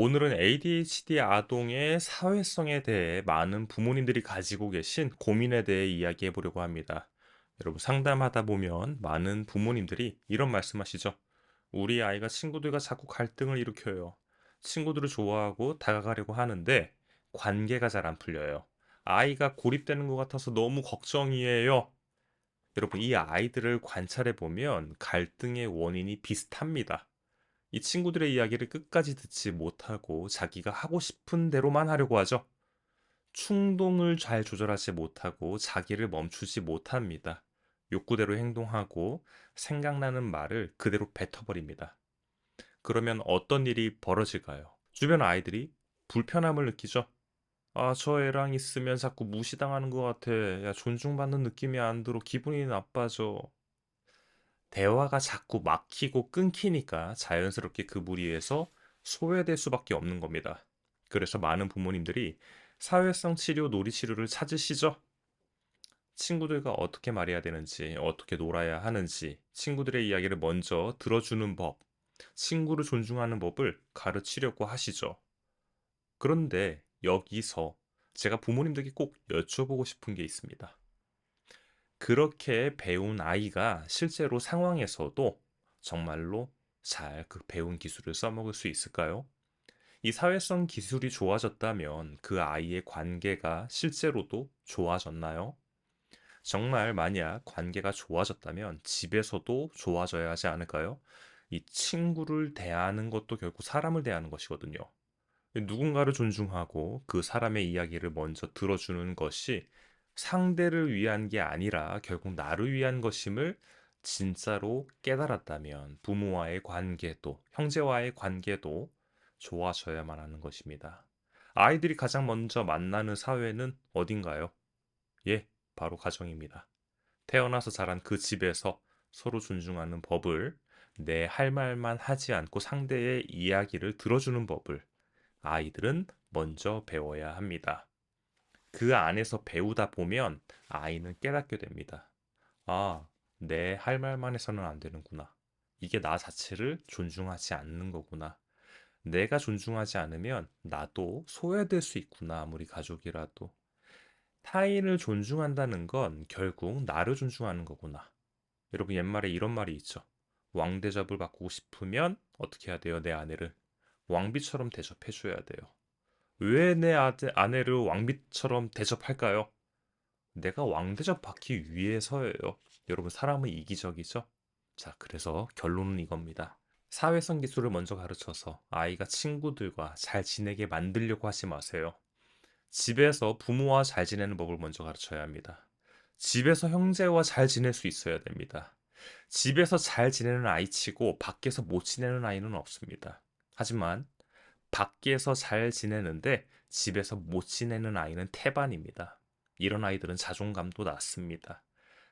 오늘은 ADHD 아동의 사회성에 대해 많은 부모님들이 가지고 계신 고민에 대해 이야기해 보려고 합니다. 여러분 상담하다 보면 많은 부모님들이 이런 말씀하시죠. 우리 아이가 친구들과 자꾸 갈등을 일으켜요. 친구들을 좋아하고 다가가려고 하는데 관계가 잘 안 풀려요. 아이가 고립되는 것 같아서 너무 걱정이에요. 여러분 이 아이들을 관찰해 보면 갈등의 원인이 비슷합니다. 이 친구들의 이야기를 끝까지 듣지 못하고 자기가 하고 싶은 대로만 하려고 하죠. 충동을 잘 조절하지 못하고 자기를 멈추지 못합니다. 욕구대로 행동하고 생각나는 말을 그대로 뱉어버립니다. 그러면 어떤 일이 벌어질까요? 주변 아이들이 불편함을 느끼죠. 아, 저 애랑 있으면 자꾸 무시당하는 것 같아. 야, 존중받는 느낌이 안 들어. 기분이 나빠져. 대화가 자꾸 막히고 끊기니까 자연스럽게 그 무리에서 소외될 수밖에 없는 겁니다. 그래서 많은 부모님들이 사회성 치료, 놀이 치료를 찾으시죠? 친구들과 어떻게 말해야 되는지, 어떻게 놀아야 하는지, 친구들의 이야기를 먼저 들어주는 법, 친구를 존중하는 법을 가르치려고 하시죠. 그런데 여기서 제가 부모님들께 꼭 여쭤보고 싶은 게 있습니다. 그렇게 배운 아이가 실제로 상황에서도 정말로 잘 그 배운 기술을 써먹을 수 있을까요? 이 사회성 기술이 좋아졌다면 그 아이의 관계가 실제로도 좋아졌나요? 정말 만약 관계가 좋아졌다면 집에서도 좋아져야 하지 않을까요? 이 친구를 대하는 것도 결국 사람을 대하는 것이거든요. 누군가를 존중하고 그 사람의 이야기를 먼저 들어주는 것이 상대를 위한 게 아니라 결국 나를 위한 것임을 진짜로 깨달았다면 부모와의 관계도, 형제와의 관계도 좋아져야만 하는 것입니다. 아이들이 가장 먼저 만나는 사회는 어딘가요? 예, 바로 가정입니다. 태어나서 자란 그 집에서 서로 존중하는 법을 내 할 말만 하지 않고 상대의 이야기를 들어주는 법을 아이들은 먼저 배워야 합니다. 그 안에서 배우다 보면 아이는 깨닫게 됩니다. 아, 내 할 말만 해서는 안 되는구나. 이게 나 자체를 존중하지 않는 거구나. 내가 존중하지 않으면 나도 소외될 수 있구나. 아무리 가족이라도. 타인을 존중한다는 건 결국 나를 존중하는 거구나. 여러분 옛말에 이런 말이 있죠. 왕대접을 받고 싶으면 어떻게 해야 돼요? 내 아내를 왕비처럼 대접해 줘야 돼요. 왜 내 아내를 왕비처럼 대접할까요? 내가 왕대접 받기 위해서예요. 여러분 사람은 이기적이죠? 자, 그래서 결론은 이겁니다. 사회성 기술을 먼저 가르쳐서 아이가 친구들과 잘 지내게 만들려고 하지 마세요. 집에서 부모와 잘 지내는 법을 먼저 가르쳐야 합니다. 집에서 형제와 잘 지낼 수 있어야 됩니다. 집에서 잘 지내는 아이 치고 밖에서 못 지내는 아이는 없습니다. 하지만 밖에서 잘 지내는데 집에서 못 지내는 아이는 태반입니다. 이런 아이들은 자존감도 낮습니다.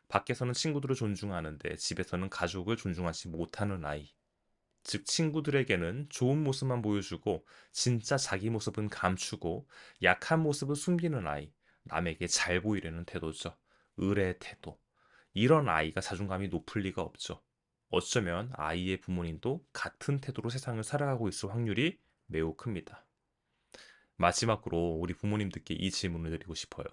밖에서는 친구들을 존중하는데 집에서는 가족을 존중하지 못하는 아이. 즉 친구들에게는 좋은 모습만 보여주고 진짜 자기 모습은 감추고 약한 모습을 숨기는 아이. 남에게 잘 보이려는 태도죠. 의뢰 태도. 이런 아이가 자존감이 높을 리가 없죠. 어쩌면 아이의 부모님도 같은 태도로 세상을 살아가고 있을 확률이 매우 큽니다. 마지막으로 우리 부모님들께 이 질문을 드리고 싶어요.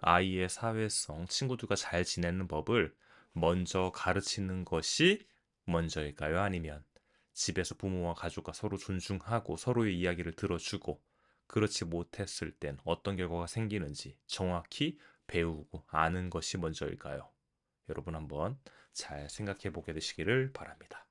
아이의 사회성, 친구들과 잘 지내는 법을 먼저 가르치는 것이 먼저일까요? 아니면 집에서 부모와 가족과 서로 존중하고 서로의 이야기를 들어주고 그렇지 못했을 땐 어떤 결과가 생기는지 정확히 배우고 아는 것이 먼저일까요? 여러분 한번 잘 생각해 보게 되시기를 바랍니다.